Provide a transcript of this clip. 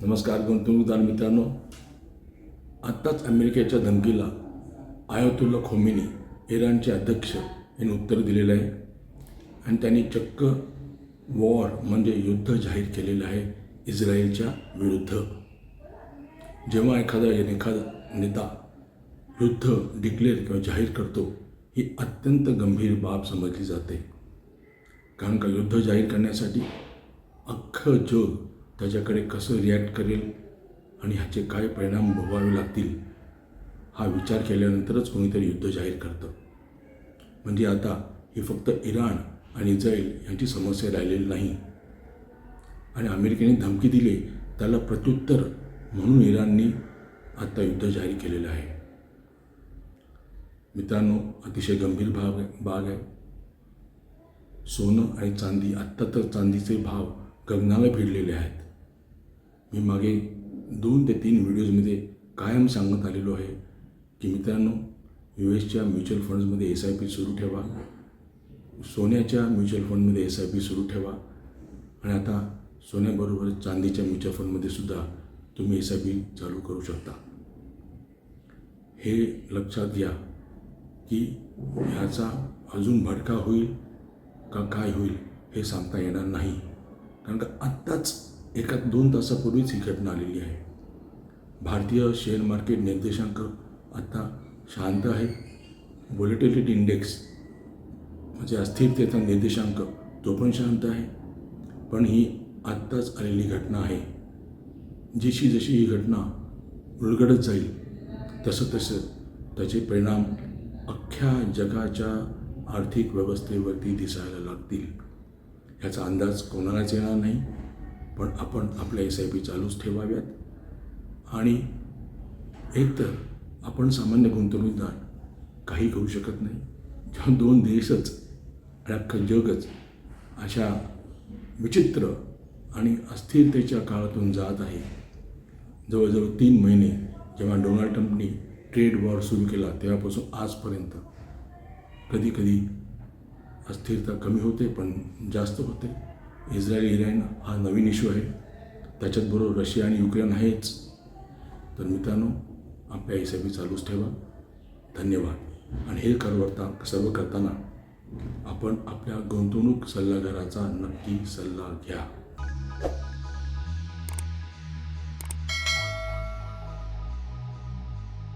नमस्कार गुंतवणूकदार मित्रांनो. आत्ताच अमेरिकेच्या धमकीला आयतुल्ला खोमिनी इराणचे अध्यक्ष यांनी उत्तर दिलेलं आहे. आणि त्यांनी चक्क वॉर म्हणजे युद्ध जाहीर केलेलं आहे इस्रायलच्या विरुद्ध. जेव्हा एखादा एखादा नेता युद्ध डिक्लेअर किंवा जाहीर करतो ही अत्यंत गंभीर बाब समजली जाते. कारण का युद्ध जाहीर करण्यासाठी अख्खं जग त्याच्याकडे कसं रिॲक्ट करेल आणि ह्याचे काय परिणाम भोगावे लागतील हा विचार केल्यानंतरच कोणीतरी युद्ध जाहीर करतं. म्हणजे आता ही फक्त इराण आणि इस्रायल यांची समस्या राहिलेली नाही. आणि अमेरिकेने धमकी दिली त्याला प्रत्युत्तर म्हणून इराणनी आता युद्ध जाहीर केलेलं आहे. मित्रांनो अतिशय गंभीर भाग भाग आहे. सोनं आणि चांदी आत्ता तर चांदीचे भाव गगनाला भिडलेले आहेत. मी मागे दोन ते तीन व्हिडिओजमध्ये कायम सांगत आलेलो आहे की मित्रांनो यू एसच्या म्युच्युअल फंड्समध्ये एस आय पी सुरू ठेवा सोन्याच्या म्युच्युअल फंडमध्ये एस आय पी सुरू ठेवा आणि आता सोन्याबरोबर चांदीच्या म्युच्युअल फंडमध्ये सुद्धा तुम्ही एस आय पी चालू करू शकता. हे लक्षात घ्या की ह्याचा अजून भडका होईल का काय होईल हे सांगता येणार नाही. कारण का आत्ताच एका दोन तासापूर्वीच ही घटना आलेली आहे. भारतीय शेअर मार्केट निर्देशांक आत्ता शांत आहे. व्हॉलिटिलिटी इंडेक्स म्हणजे अस्थिरतेचा निर्देशांक तो पण शांत आहे. पण ही आत्ताच आलेली घटना आहे. जशी जशी ही घटना उलगडत जाईल तसं तसं त्याचे परिणाम अख्ख्या जगाच्या आर्थिक व्यवस्थेवरती दिसायला लागतील. ह्याचा अंदाज कोणालाच येणार नाही. पण आपण आपल्या एस आय पी चालूच ठेवाव्यात. आणि एकतर आपण सामान्य गुंतवणूकदार काही करू शकत नाही. जेव्हा दोन देशच आणि अख्खं जगच अशा विचित्र आणि अस्थिरतेच्या काळातून जात आहे. जवळजवळ तीन महिने जेव्हा डोनाल्ड ट्रम्पनी ट्रेड वॉर सुरू केला तेव्हापासून आजपर्यंत कधी कधी अस्थिरता कमी होते पण जास्त होते. इस्रायल इराण हा नवीन इश्यू आहे. त्याच्याचबरोबर रशिया आणि युक्रेन आहेच. तर मित्रांनो आपल्या एस चालूच ठेवा. धन्यवाद. आणि हे करता सर्व करताना आपण आपल्या गुंतवणूक सल्लागाराचा नक्की सल्ला घ्या.